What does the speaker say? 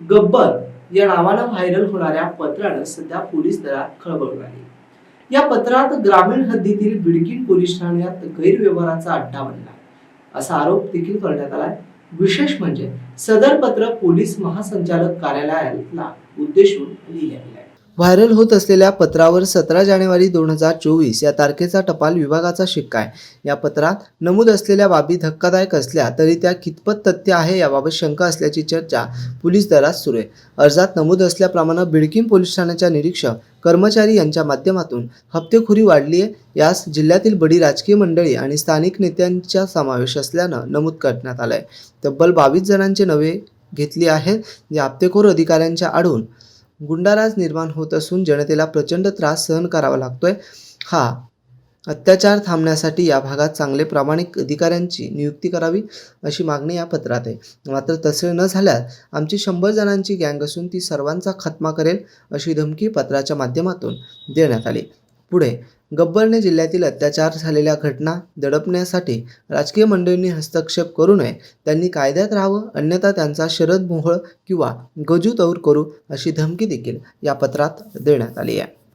गब्बर या नावानं व्हायरल होणाऱ्या पत्रानं सध्या पोलीस दलात खळबळ आहे या पत्रात ग्रामीण हद्दीतील बिडकीन पोलीस ठाण्यात गैरव्यवहाराचा अड्डा बनला. असा आरोप देखील करण्यात आलाय. विशेष म्हणजे सदर पत्र पोलीस महासंचालक कार्यालयाला उद्देशून लिहिले आहे. व्हायरल होत असलेल्या पत्रावर सतरा जानेवारी दोन हजार चोवीस या तारखेचा टपाल विभागाचा शिक्का आहे. या पत्रात नमूद असलेल्या बाबी धक्कादायक असल्या तरी त्या कितपत तथ्य आहे याबाबत शंका असल्याची चर्चा पोलीस दलात सुरू आहे. अर्जात नमूद असल्याप्रमाणे बिडकीन पोलीस ठाण्याच्या निरीक्षक कर्मचारी यांच्या माध्यमातून हप्तेखोरी वाढली आहे. यास जिल्ह्यातील बडी राजकीय मंडळी आणि स्थानिक नेत्यांचा समावेश असल्यानं नमूद करण्यात आलं आहे तब्बल बावीस जणांचे नवे घेतली आहेत. जे हप्तेखोर अधिकाऱ्यांच्या आडून गुंडाराज निर्माण होत असून जनतेला प्रचंड त्रास सहन करावा लागतोय. हा अत्याचार थांबण्यासाठी या भागात चांगले प्रामाणिक अधिकाऱ्यांची नियुक्ती करावी अशी मागणी या पत्रात आहे. मात्र तसे न झाल्यास आमची शंभर जणांची गँग असून ती सर्वांचा खात्मा करेल अशी धमकी पत्राच्या माध्यमातून देण्यात आली. पुढे गब्बरने जिल्ह्यातील अत्याचार झालेल्या घटना दडपण्यासाठी राजकीय मंडळींनी हस्तक्षेप करू नये त्यांनी कायद्यात राहावं अन्यथा त्यांचा शरद मोहळ किंवा गजू तौर करू अशी धमकी देखील या पत्रात देण्यात आली आहे.